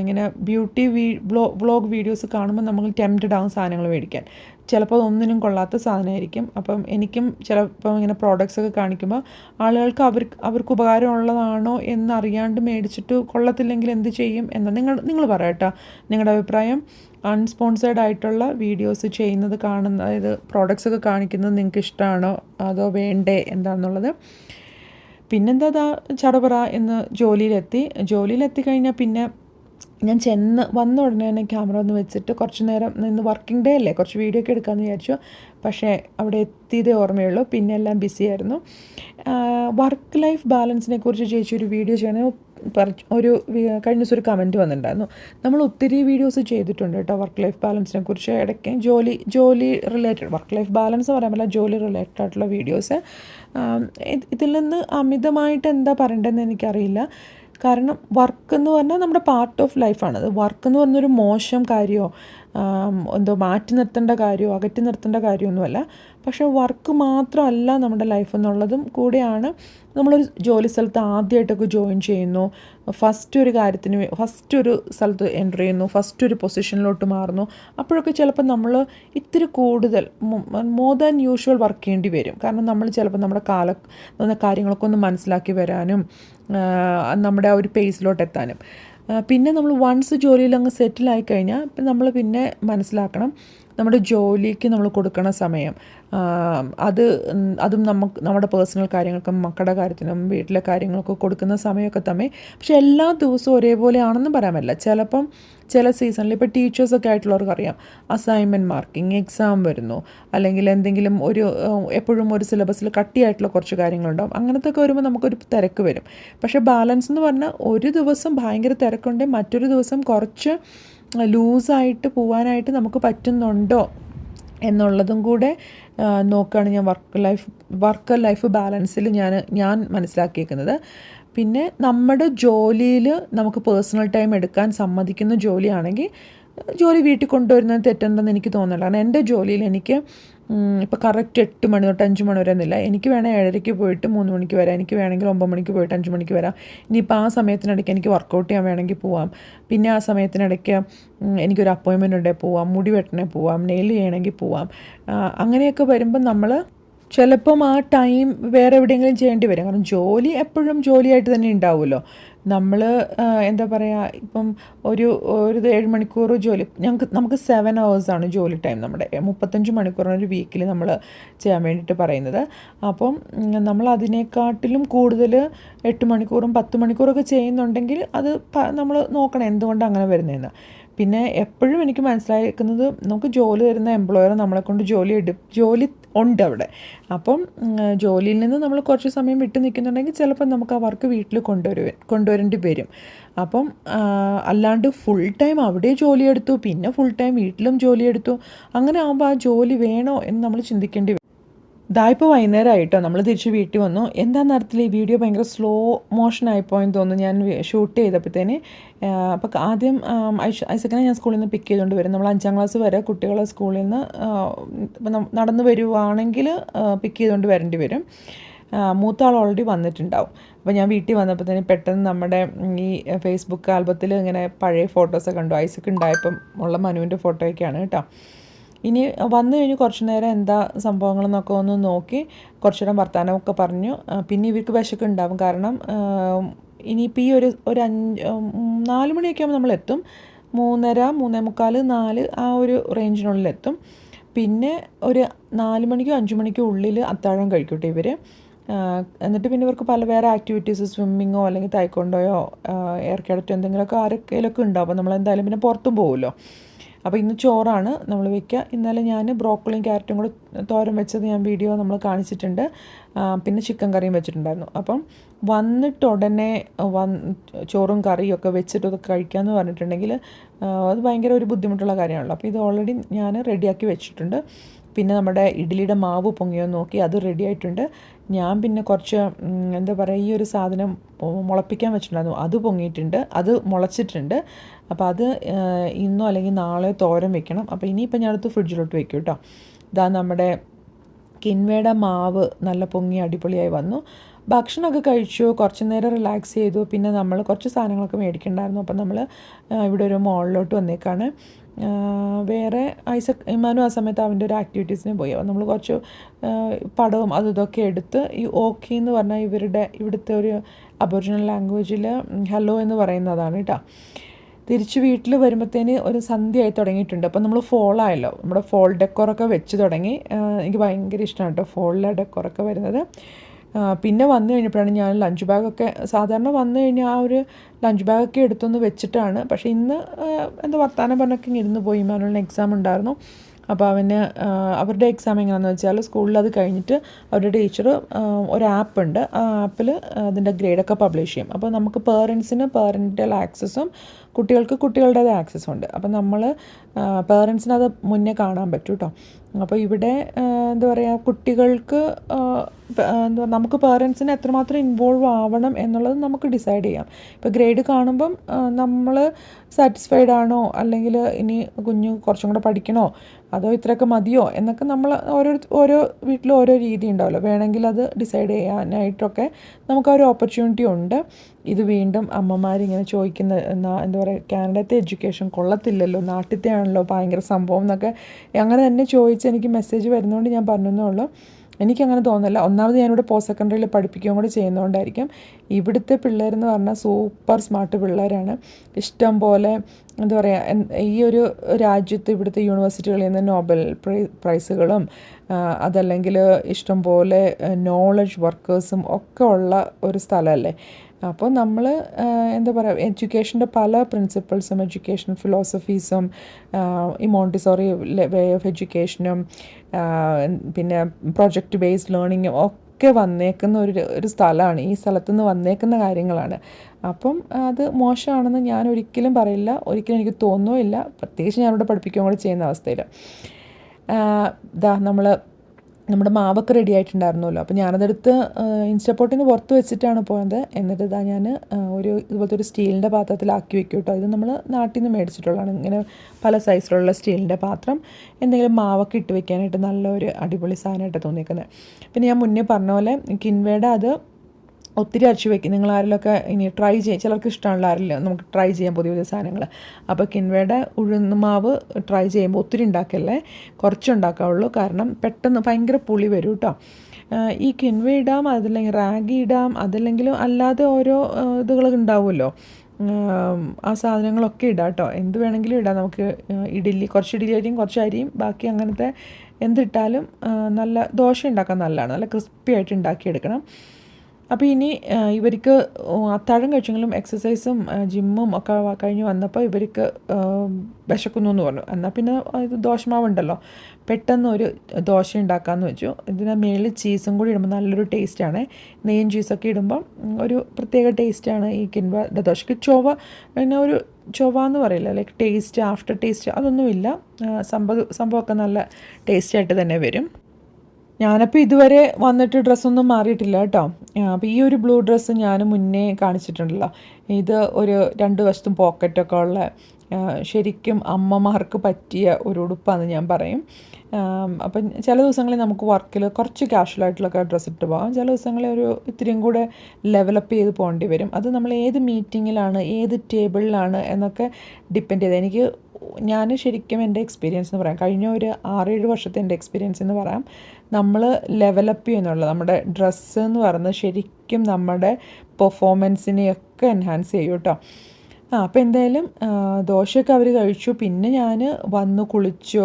ഇങ്ങനെ ബ്യൂട്ടി വീ ബ്ലോ വ്ളോഗ് വീഡിയോസ് കാണുമ്പോൾ നമ്മൾ ടെംപ്റ്റഡ് ആകും സാധനങ്ങൾ മേടിക്കാൻ. ചിലപ്പോൾ ഒന്നിനും കൊള്ളാത്ത സാധനമായിരിക്കും. അപ്പം എനിക്കും ചിലപ്പോൾ ഇങ്ങനെ പ്രോഡക്റ്റ്സ് ഒക്കെ കാണിക്കുമ്പോൾ ആളുകൾക്ക് അവർക്ക് അവർക്ക് ഉപകാരമുള്ളതാണോ എന്നറിയാണ്ട് മേടിച്ചിട്ട് കൊള്ളത്തില്ലെങ്കിൽ എന്ത് ചെയ്യും എന്ന് നിങ്ങൾ നിങ്ങൾ പറയട്ടോ നിങ്ങളുടെ അഭിപ്രായം അൺസ്പോൺസേഡ് ആയിട്ടുള്ള വീഡിയോസ് ചെയ്യുന്നത് കാണുന്ന അതായത് പ്രോഡക്റ്റ്സ് ഒക്കെ കാണിക്കുന്നത് നിങ്ങൾക്ക് ഇഷ്ടമാണോ അതോ വേണ്ടേ എന്താണെന്നുള്ളത് പിന്നെന്താ ചടപറ എന്ന് ജോലിയിലെത്തി. ജോലിയിലെത്തി കഴിഞ്ഞാൽ പിന്നെ ഞാൻ ചെന്ന് വന്ന ഉടനെ തന്നെ ക്യാമറ ഒന്ന് വെച്ചിട്ട് കുറച്ച് നേരം ഇന്ന് വർക്കിംഗ് ഡേ അല്ലേ കുറച്ച് വീഡിയോ ഒക്കെ എടുക്കാമെന്ന് വിചാരിച്ചു. പക്ഷേ അവിടെ എത്തിയതേ ഓർമ്മയുള്ളൂ. പിന്നെ എല്ലാം ബിസി ആയിരുന്നു. വർക്ക് ലൈഫ് ബാലൻസിനെ കുറിച്ച് ചേച്ചി ഒരു വീഡിയോ ചെയ്യണ ഒരു കഴിഞ്ഞ ദിവസം ഒരു കമന്റ് വന്നിട്ടുണ്ടായിരുന്നു. നമ്മൾ ഒത്തിരി വീഡിയോസ് ചെയ്തിട്ടുണ്ട് കേട്ടോ വർക്ക് ലൈഫ് ബാലൻസിനെ കുറിച്ച്. ഇടയ്ക്ക് ജോലി ജോലി റിലേറ്റഡ് വർക്ക് ലൈഫ് ബാലൻസ് പറയാൻ പറ്റില്ല ജോലി റിലേറ്റഡ് ആയിട്ടുള്ള വീഡിയോസ് ഇതിൽ നിന്ന് അമിതമായിട്ട് എന്താ പറയേണ്ടതെന്ന് എനിക്കറിയില്ല. കാരണം വർക്ക് എന്ന് പറഞ്ഞാൽ നമ്മുടെ പാർട്ട് ഓഫ് ലൈഫാണ് അത് വർക്ക് എന്ന് പറഞ്ഞൊരു മോശം കാര്യമോ എന്തോ മാറ്റി നിർത്തേണ്ട കാര്യമോ അകറ്റി നിർത്തേണ്ട കാര്യമൊന്നുമല്ല പക്ഷേ വർക്ക് മാത്രമല്ല നമ്മുടെ ലൈഫ് എന്നുള്ളതും കൂടെയാണ്. നമ്മളൊരു ജോലി സ്ഥലത്ത് ആദ്യമായിട്ടൊക്കെ ജോയിൻ ചെയ്യുന്നു. ഫസ്റ്റ് ഒരു കാര്യത്തിന് ഫസ്റ്റ് ഒരു സ്ഥലത്ത് എന്റർ ചെയ്യുന്നു. ഫസ്റ്റ് ഒരു പൊസിഷനിലോട്ട് മാറുന്നു. അപ്പോഴൊക്കെ ചിലപ്പോൾ നമ്മൾ ഇത്തിരി കൂടുതൽ മോർ ദാൻ യൂഷ്വൽ വർക്ക് ചെയ്യേണ്ടി വരും. കാരണം നമ്മൾ ചിലപ്പോൾ നമ്മുടെ കാല കാര്യങ്ങളൊക്കെ ഒന്ന് മനസ്സിലാക്കി വരാനും നമ്മുടെ ആ ഒരു പേസിലോട്ട് എത്താനും. പിന്നെ നമ്മൾ വൺസ് ജോലിയിൽ അങ്ങ് സെറ്റിൽ ആയി കഴിഞ്ഞാൽ നമ്മൾ പിന്നെ മനസ്സിലാക്കണം നമ്മുടെ ജോലിക്ക് നമ്മൾ കൊടുക്കണ സമയം അത് അതും നമുക്ക് നമ്മുടെ പേഴ്സണൽ കാര്യങ്ങൾക്കും മക്കളുടെ കാര്യത്തിനും വീട്ടിലെ കാര്യങ്ങൾക്കും കൊടുക്കുന്ന സമയമൊക്കെ തമ്മിൽ പക്ഷെ എല്ലാ ദിവസവും ഒരേപോലെ ആണെന്ന് പറയാൻ പറ്റില്ല. ചിലപ്പം ചില സീസണിൽ ഇപ്പോൾ ടീച്ചേഴ്സൊക്കെ ആയിട്ടുള്ളവർക്ക് അറിയാം അസൈൻമെന്റ് മാർക്കിംഗ് എക്സാം വരുന്നു അല്ലെങ്കിൽ എന്തെങ്കിലും ഒരു എപ്പോഴും ഒരു സിലബസിൽ കട്ടിയായിട്ടുള്ള കുറച്ച് കാര്യങ്ങളുണ്ടാവും അങ്ങനത്തെ ഒക്കെ വരുമ്പോൾ നമുക്കൊരു തിരക്ക് വരും. പക്ഷേ ബാലൻസ് എന്ന് പറഞ്ഞാൽ ഒരു ദിവസം ഭയങ്കര തിരക്കുണ്ടെങ്കിൽ മറ്റൊരു ദിവസം കുറച്ച് ലൂസായിട്ട് പോവാനായിട്ട് നമുക്ക് പറ്റുന്നുണ്ടോ എന്നുള്ളതും കൂടെ നോക്കുകയാണ് ഞാൻ വർക്ക് ലൈഫ് വർക്ക് ലൈഫ് ബാലൻസിൽ ഞാൻ ഞാൻ മനസ്സിലാക്കിയേക്കുന്നത്. പിന്നെ നമ്മുടെ ജോലിയിൽ നമുക്ക് പേഴ്സണൽ ടൈം എടുക്കാൻ സമ്മതിക്കുന്ന ജോലിയാണെങ്കിൽ ജോലി വീട്ടിൽ കൊണ്ടുവരുന്നത് തെറ്റുണ്ടെന്ന് എനിക്ക് തോന്നുന്നില്ല. കാരണം എന്റെ ജോലിയിൽ എനിക്ക് ഇപ്പോൾ കറക്റ്റ് എട്ട് മണി തൊട്ട് അഞ്ച് മണി വരെ എന്നില്ല എനിക്ക് വേണേൽ ഏഴരയ്ക്ക് പോയിട്ട് മൂന്ന് മണിക്ക് വരാം. എനിക്ക് വേണമെങ്കിൽ ഒമ്പത് മണിക്ക് പോയിട്ട് അഞ്ച് മണിക്ക് വരാം. ഇനിയിപ്പോൾ ആ സമയത്തിനിടയ്ക്ക് എനിക്ക് വർക്കൗട്ട് ചെയ്യാൻ വേണമെങ്കിൽ പോവാം. പിന്നെ ആ സമയത്തിനിടയ്ക്ക് എനിക്കൊരു അപ്പോയിൻമെന്റ് ഉണ്ടെങ്കിൽ പോവാം. മുടി വെട്ടണേ പോവാം. നെയിൽ ചെയ്യണമെങ്കിൽ പോവാം. അങ്ങനെയൊക്കെ വരുമ്പം നമ്മൾ ചിലപ്പം ആ ടൈം വേറെ എവിടെയെങ്കിലും ചെയ്യേണ്ടി വരും. കാരണം ജോലി എപ്പോഴും ജോലിയായിട്ട് തന്നെ ഉണ്ടാവുമല്ലോ. നമ്മൾ എന്താ പറയുക ഇപ്പം ഒരു ഒരു ഏഴ് മണിക്കൂർ ജോലി ഞങ്ങൾക്ക് നമുക്ക് സെവൻ ആണ് ജോലി ടൈം നമ്മുടെ മുപ്പത്തഞ്ച് മണിക്കൂറാണ് ഒരു വീക്കിൽ നമ്മൾ ചെയ്യാൻ വേണ്ടിയിട്ട് പറയുന്നത്. അപ്പം നമ്മൾ അതിനെക്കാട്ടിലും കൂടുതൽ എട്ട് മണിക്കൂറും പത്ത് മണിക്കൂറൊക്കെ ചെയ്യുന്നുണ്ടെങ്കിൽ അത് നമ്മൾ നോക്കണം എന്തുകൊണ്ടാണ് അങ്ങനെ വരുന്നതെന്ന് പിന്നെ എപ്പോഴും എനിക്ക് മനസ്സിലാക്കുന്നത് നമുക്ക് ജോലി തരുന്ന എംപ്ലോയർ നമ്മളെ കൊണ്ട് ജോലി എടു ജോലി ഉണ്ട് അവിടെ. അപ്പം ജോലിയിൽ നിന്ന് നമ്മൾ കുറച്ച് സമയം വിട്ടു നിൽക്കുന്നുണ്ടെങ്കിൽ ചിലപ്പോൾ നമുക്ക് ആ വർക്ക് വീട്ടിൽ കൊണ്ടുവരുവ കൊണ്ടുവരേണ്ടി വരും. അപ്പം അല്ലാണ്ട് ഫുൾ ടൈം അവിടെ ജോലിയെടുത്തു പിന്നെ ഫുൾ ടൈം വീട്ടിലും ജോലിയെടുത്തു അങ്ങനെ ആകുമ്പോൾ ആ ജോലി വേണോ എന്ന് നമ്മൾ ചിന്തിക്കേണ്ടി വരും. ഇതാ ഇപ്പോൾ വൈകുന്നേരമായിട്ടോ നമ്മൾ തിരിച്ച് വീട്ടിൽ വന്നു. എന്താ നേരത്തിൽ ഈ വീഡിയോ ഭയങ്കര സ്ലോ മോഷൻ ആയിപ്പോയെന്ന് തോന്നുന്നു. ഞാൻ ഷൂട്ട് ചെയ്തപ്പോഴത്തേന് അപ്പോൾ ആദ്യം ഐസക്കിനെ ഞാൻ സ്കൂളിൽ നിന്ന് പിക്ക് ചെയ്തുകൊണ്ട് വരും. നമ്മൾ അഞ്ചാം ക്ലാസ് വരെ കുട്ടികളെ സ്കൂളിൽ നിന്ന് നടന്നു വരുവാണെങ്കിൽ പിക്ക് ചെയ്തുകൊണ്ട് വരേണ്ടി വരും. മൂത്ത ആൾ ഓൾറെഡി വന്നിട്ടുണ്ടാവും. അപ്പോൾ ഞാൻ വീട്ടിൽ വന്നപ്പോഴത്തേന് പെട്ടെന്ന് നമ്മുടെ ഈ ഫേസ്ബുക്ക് ആൽബത്തിൽ ഇങ്ങനെ പഴയ ഫോട്ടോസൊക്കെ കണ്ടു. ഐസക്ക് ഉണ്ടായപ്പം ഉള്ള മനുവിന്റെ ഫോട്ടോയൊക്കെയാണ് കേട്ടോ. ഇനി വന്നു കഴിഞ്ഞ് കുറച്ച് നേരം എന്താ സംഭവങ്ങളെന്നൊക്കെ ഒന്ന് നോക്കി കുറച്ചു നേരം വർത്തമാനമൊക്കെ പറഞ്ഞു പിന്നെ ഇവർക്ക് വിശക്ക് ഉണ്ടാവും. കാരണം ഇനിയിപ്പോൾ ഈ ഒരു ഒരു അഞ്ച് നാല് മണിയൊക്കെ ആകുമ്പോൾ നമ്മളെത്തും മൂന്നര മൂന്നേ മുക്കാൽ നാല് ആ ഒരു റേഞ്ചിനുള്ളിൽ എത്തും. പിന്നെ ഒരു നാല് മണിക്കോ അഞ്ച് മണിക്കോ ഉള്ളിൽ അത്താഴം കഴിക്കട്ടെ ഇവർ എന്നിട്ട് പിന്നെ ഇവർക്ക് പല വേറെ ആക്ടിവിറ്റീസ് സ്വിമ്മിങ്ങോ അല്ലെങ്കിൽ തായ്ക്കൊണ്ടോയോ എയർ കാഡറ്റോ എന്തെങ്കിലുമൊക്കെ ആരൊക്കെയിലൊക്കെ ഉണ്ടാവും. അപ്പോൾ നമ്മൾ എന്തായാലും പിന്നെ പുറത്തും പോകുമല്ലോ അപ്പോൾ ഇന്ന് ചോറാണ് നമ്മൾ വെക്കുക. ഇന്നലെ ഞാൻ ബ്രോക്കോളിയും ക്യാരറ്റും കൂടെ തോരൻ വെച്ചത് ഞാൻ വീഡിയോ നമ്മൾ കാണിച്ചിട്ടുണ്ട്. പിന്നെ ചിക്കൻ കറിയും വെച്ചിട്ടുണ്ടായിരുന്നു. അപ്പം വന്നിട്ട് ഉടനെ വന്ന് ചോറും കറിയും ഒക്കെ വെച്ചിട്ട് കഴിക്കുക കഴിക്കാമെന്ന് പറഞ്ഞിട്ടുണ്ടെങ്കിൽ അത് ഭയങ്കര ഒരു ബുദ്ധിമുട്ടുള്ള കാര്യമാണല്ലോ. അപ്പോൾ ഇത് ഓൾറെഡി ഞാൻ റെഡിയാക്കി വെച്ചിട്ടുണ്ട്. പിന്നെ നമ്മുടെ ഇഡ്ഡലിയുടെ മാവ് പൊങ്ങിയോ നോക്കി അത് റെഡി ആയിട്ടുണ്ട്. ഞാൻ പിന്നെ കുറച്ച് എന്താ പറയുക ഈ ഒരു സാധനം മുളപ്പിക്കാൻ വെച്ചിട്ടുണ്ടായിരുന്നു. അത് പൊങ്ങിയിട്ടുണ്ട്. അത് മുളച്ചിട്ടുണ്ട്. അപ്പോൾ അത് ഇന്നോ അല്ലെങ്കിൽ നാളെ തോരൻ വെക്കണം. അപ്പോൾ ഇനിയിപ്പോൾ ഞാനത് ഫ്രിഡ്ജിലോട്ട് വെക്കും കേട്ടോ ഇതാ നമ്മുടെ കിൻവയുടെ മാവ് നല്ല പൊങ്ങി അടിപൊളിയായി വന്നു. ഭക്ഷണമൊക്കെ കഴിച്ചു. കുറച്ച് നേരം റിലാക്സ് ചെയ്തു. പിന്നെ നമ്മൾ കുറച്ച് സാധനങ്ങളൊക്കെ മേടിക്കണ്ടായിരുന്നു. അപ്പം നമ്മൾ ഇവിടെ ഒരു മോളിലോട്ട് വന്നേക്കാണ്. വേറെ ഐസക് ഇമാനും ആ സമയത്ത് അവന്റെ ഒരു ആക്ടിവിറ്റീസിന് പോയി. അപ്പോൾ നമ്മൾ കുറച്ച് പടവും അതും ഇതൊക്കെ എടുത്ത് ഈ ഓക്കെ എന്ന് പറഞ്ഞാൽ ഇവരുടെ ഇവിടുത്തെ ഒരു അബോറിജിനൽ ലാംഗ്വേജിൽ ഹലോ എന്ന് പറയുന്നതാണ് കേട്ടോ തിരിച്ച് വീട്ടിൽ വരുമ്പോഴത്തേന് ഒരു സന്ധ്യയായി തുടങ്ങിയിട്ടുണ്ട്. അപ്പോൾ നമ്മൾ ഫോളായല്ലോ നമ്മുടെ ഫോൾ ഡെക്കോറൊക്കെ വെച്ച് തുടങ്ങി. എനിക്ക് ഭയങ്കര ഇഷ്ടമാണ് കേട്ടോ ഫോളിലെ ഡെക്കോറൊക്കെ വരുന്നത്. പിന്നെ വന്നു കഴിഞ്ഞപ്പോഴാണ് ഞാൻ ലഞ്ച് ബാഗൊക്കെ സാധാരണ വന്നു കഴിഞ്ഞാൽ ആ ഒരു ലഞ്ച് ബാഗൊക്കെ എടുത്തൊന്ന് വെച്ചിട്ടാണ്. പക്ഷേ ഇന്ന് എന്താ വർത്താനം പറഞ്ഞൊക്കെ ഇരുന്ന് പോയി. മാനുവലിന് എക്സാം ഉണ്ടായിരുന്നു. അപ്പോൾ അവന് അവരുടെ എക്സാം എങ്ങനെയാണെന്ന് വെച്ചാൽ സ്കൂളിൽ അത് കഴിഞ്ഞിട്ട് അവരുടെ ടീച്ചർ ഒരു ആപ്പ് ഉണ്ട്. ആ ആപ്പിൽ അതിന്റെ ഗ്രേഡൊക്കെ പബ്ലിഷ് ചെയ്യും. അപ്പോൾ നമുക്ക് പേരൻസിന് പേരന്റൽ ആക്സസും കുട്ടികൾക്ക് കുട്ടികളുടേത് ആക്സസ് ഉണ്ട്. അപ്പം നമ്മൾ പേരൻസിന് അത് മുന്നേ കാണാൻ പറ്റും കേട്ടോ അപ്പോൾ ഇവിടെ എന്താ പറയുക കുട്ടികൾക്ക് എന്താ നമുക്ക് പേരൻസിന് എത്രമാത്രം ഇൻവോൾവ് ആവണം എന്നുള്ളത് നമുക്ക് ഡിസൈഡ് ചെയ്യാം. ഇപ്പോൾ ഗ്രേഡ് കാണുമ്പം നമ്മൾ സാറ്റിസ്ഫൈഡ് ആണോ? അല്ലെങ്കിൽ ഇനി കുഞ്ഞ് കുറച്ചും കൂടെ പഠിക്കണോ? അതോ ഇത്രയൊക്കെ മതിയോ? എന്നൊക്കെ നമ്മൾ ഓരോ ഓരോ വീട്ടിലും ഓരോ രീതി ഉണ്ടാവുമല്ലോ വേണമെങ്കിൽ അത് ഡിസൈഡ് ചെയ്യാനായിട്ടൊക്കെ നമുക്ക് ആ ഒരു ഓപ്പർച്യൂണിറ്റി ഉണ്ട്. ഇത് വീണ്ടും അമ്മമാരിങ്ങനെ ചോദിക്കുന്ന എന്താ പറയുക കാനഡത്തെ എഡ്യൂക്കേഷൻ കൊള്ളത്തില്ലല്ലോ നാട്ടിലത്തെ ആണല്ലോ ഭയങ്കര സംഭവം എന്നൊക്കെ അങ്ങനെ തന്നെ ചോദിച്ച് എനിക്ക് മെസ്സേജ് വരുന്നതുകൊണ്ട് ഞാൻ പറഞ്ഞതേ ഉള്ളൂ. എനിക്കങ്ങനെ തോന്നുന്നില്ല. ഒന്നാമത് ഞാനിവിടെ പോസ്റ്റ് സെക്കൻഡറിയിൽ പഠിപ്പിക്കുകയും കൂടി ചെയ്യുന്നതുകൊണ്ടായിരിക്കും ഇവിടുത്തെ പിള്ളേരെന്ന് പറഞ്ഞാൽ സൂപ്പർ സ്മാർട്ട് പിള്ളേരാണ്. ഇഷ്ടം പോലെ എന്താ പറയുക ഈ ഒരു രാജ്യത്ത് ഇവിടുത്തെ യൂണിവേഴ്സിറ്റികളിൽ നിന്ന് നോബൽ പ്രൈ- പ്രൈസുകളും അതല്ലെങ്കിൽ ഇഷ്ടം പോലെ നോളജ് വർക്കേഴ്സും ഒക്കെ ഉള്ള ഒരു സ്ഥലമല്ലേ? അപ്പോൾ നമ്മൾ എന്താ പറയുക എഡ്യൂക്കേഷന്റെ പല പ്രിൻസിപ്പിൾസും എഡ്യൂക്കേഷൻ ഫിലോസഫീസും ഈ മോണ്ടിസോറി വേ ഓഫ് എഡ്യൂക്കേഷനും പിന്നെ പ്രൊജക്റ്റ് ബേസ്ഡ് ലേണിങ്ങും ഒക്കെ വന്നേക്കുന്ന ഒരു ഒരു സ്ഥലമാണ്. ഈ സ്ഥലത്തു നിന്ന് വന്നേക്കുന്ന കാര്യങ്ങളാണ്. അപ്പം അത് മോശമാണെന്ന് ഞാൻ ഒരിക്കലും പറയില്ല. ഒരിക്കലും എനിക്ക് തോന്നുകയില്ല. പ്രത്യേകിച്ച് ഞാനിവിടെ പഠിപ്പിക്കുകയും കൂടെ ചെയ്യുന്ന അവസ്ഥയിൽ. ഇതാ നമ്മൾ നമ്മുടെ മാവൊക്കെ റെഡി ആയിട്ടുണ്ടായിരുന്നല്ലോ. അപ്പോൾ ഞാനതെടുത്ത് ഇൻസ്റ്റപ്പോട്ടിന് പുറത്ത് വെച്ചിട്ടാണ് പോയത്. എന്നിട്ട് ഇതാ ഞാൻ ഒരു ഇതുപോലത്തെ ഒരു സ്റ്റീലിന്റെ പാത്രത്തിലാക്കി വെക്കും കേട്ടോ ഇത് നമ്മൾ നാട്ടിൽ നിന്ന് മേടിച്ചിട്ടുള്ളതാണ്. ഇങ്ങനെ പല സൈസിലുള്ള സ്റ്റീലിന്റെ പാത്രം. എന്തെങ്കിലും മാവൊക്കെ ഇട്ട് വെക്കാനായിട്ട് നല്ലൊരു അടിപൊളി സാധനമായിട്ട് തോന്നിയിരിക്കുന്നത് പിന്നെ ഞാൻ മുന്നേ പറഞ്ഞ പോലെ കിൻവേടെ അത് ഒത്തിരി അരച്ച് വയ്ക്കും നിങ്ങൾ ആരെങ്കിലുമൊക്കെ ഇനി ട്രൈ ചെയ്യും ചിലർക്ക് ഇഷ്ടമുള്ള ആരെങ്കിലും നമുക്ക് ട്രൈ ചെയ്യാം പുതിയ പുതിയ സാധനങ്ങൾ. അപ്പോൾ കിൻവയുടെ ഉഴുന്ന് മാവ് ട്രൈ ചെയ്യുമ്പോൾ ഒത്തിരി ഉണ്ടാക്കല്ലേ? കുറച്ചുണ്ടാക്കാവുള്ളൂ കാരണം പെട്ടെന്ന് ഭയങ്കര പുളി വരും കേട്ടോ. ഈ കിൻവ ഇടാം അതല്ലെങ്കിൽ റാഗി ഇടാം അതല്ലെങ്കിലും അല്ലാതെ ഓരോ ഇതുകൾ ഉണ്ടാവുമല്ലോ. ആം, സാധനങ്ങളൊക്കെ ഇടാം കേട്ടോ. എന്ത് വേണമെങ്കിലും ഇടാം. നമുക്ക് ഇഡലി കുറച്ച് ഇഡ്ഡലി അരിയും കുറച്ച് അരിയും ബാക്കി അങ്ങനത്തെ എന്തിട്ടാലും നല്ല ദോശ ഉണ്ടാക്കാൻ നല്ലതാണ്. നല്ല ക്രിസ്പി ആയിട്ട് ഉണ്ടാക്കിയെടുക്കണം. അപ്പോൾ ഇനി ഇവർക്ക് അത്താഴം കഴിച്ചെങ്കിലും എക്സസൈസും ജിമ്മും ഒക്കെ കഴിഞ്ഞ് വന്നപ്പോൾ ഇവർക്ക് വിശക്കുന്നു എന്ന് പറഞ്ഞു. എന്നാൽ പിന്നെ ഇത് ദോശമാവുണ്ടല്ലോ പെട്ടെന്ന് ഒരു ദോശ ഉണ്ടാക്കാമെന്ന് വെച്ചു. ഇതിന് മേളിൽ ചീസും കൂടി ഇടുമ്പോൾ നല്ലൊരു ടേസ്റ്റാണ് നെയ്യും ചീസൊക്കെ ഇടുമ്പം ഒരു പ്രത്യേക ടേസ്റ്റാണ് ഈ കിൻവ ദോശയ്ക്ക് ചൊവ പിന്നെ ഒരു ചൊവ എന്ന് പറയില്ല ലൈക്ക് ടേസ്റ്റ് ആഫ്റ്റർ ടേസ്റ്റ് അതൊന്നുമില്ല. സംഭവം സംഭവമൊക്കെ നല്ല ടേസ്റ്റായിട്ട് തന്നെ വരും. ഞാനപ്പോൾ ഇതുവരെ വന്നിട്ട് ഡ്രസ്സൊന്നും മാറിയിട്ടില്ല കേട്ടോ. അപ്പോൾ ഈ ഒരു ബ്ലൂ ഡ്രസ്സ് ഞാൻ മുന്നേ കാണിച്ചിട്ടുണ്ടല്ലോ. ഇത് ഒരു രണ്ട് വശത്തും പോക്കറ്റൊക്കെ ഉള്ള ശരിക്കും അമ്മമാർക്ക് പറ്റിയ ഒരു ഉടുപ്പാന്ന് ഞാൻ പറയും. അപ്പം ചില ദിവസങ്ങളിൽ നമുക്ക് വർക്കിൽ കുറച്ച് ക്യാഷ്വലായിട്ടുള്ളൊക്കെ ഡ്രസ്സ് ഇട്ട് പോകാം ചില ദിവസങ്ങളിൽ ഒരു ഇത്രയും കൂടെ ലെവലപ്പ് ചെയ്ത് പോകേണ്ടി വരും. അത് നമ്മൾ ഏത് മീറ്റിങ്ങിലാണ് ഏത് ടേബിളിലാണ് എന്നൊക്കെ ഡിപ്പെൻഡ് ചെയ്ത്. എനിക്ക് ഞാൻ ശരിക്കും എന്റെ എക്സ്പീരിയൻസ് എന്ന് പറയാം. കഴിഞ്ഞ ഒരു ആറേഴ് വർഷത്തെ എന്റെ എക്സ്പീരിയൻസ് എന്ന് പറയാം. നമ്മൾ ലെവലപ്പ് ചെയ്യുന്നുള്ളൂ. നമ്മുടെ ഡ്രസ്സ് എന്ന് പറയുന്നത് ശരിക്കും നമ്മുടെ പെർഫോമൻസിനെയൊക്കെ എൻഹാൻസ് ചെയ്യും കേട്ടോ. ആ അപ്പോൾ എന്തായാലും ദോശയൊക്കെ അവർ കഴിച്ചു. പിന്നെ ഞാൻ വന്നു കുളിച്ചു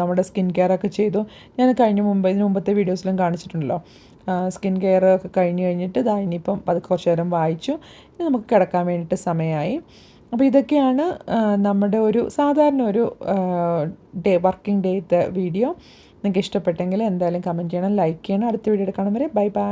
നമ്മുടെ സ്കിൻ കെയർ ഒക്കെ ചെയ്തു. ഞാൻ കഴിഞ്ഞ മുമ്പ് ഇതിന് മുമ്പത്തെ വീഡിയോസിലും കാണിച്ചിട്ടുണ്ടല്ലോ. സ്കിൻ കെയർ ഒക്കെ കഴിഞ്ഞ് കഴിഞ്ഞിട്ട് ഇതാ ഇനിയിപ്പം അത് കുറച്ച് നേരം വായിച്ചു. നമുക്ക് കിടക്കാൻ വേണ്ടിയിട്ട് സമയമായി. അപ്പോൾ ഇതൊക്കെയാണ് നമ്മുടെ ഒരു സാധാരണ ഒരു ഡേ വർക്കിംഗ് ഡേത്തെ വീഡിയോ നിങ്ങൾക്ക് ഇഷ്ടപ്പെട്ടെങ്കിൽ എന്തായാലും കമന്റ് ചെയ്യണം ലൈക്ക് ചെയ്യണം. അടുത്ത വീഡിയോ എടുക്കണം വരെ. Bye bye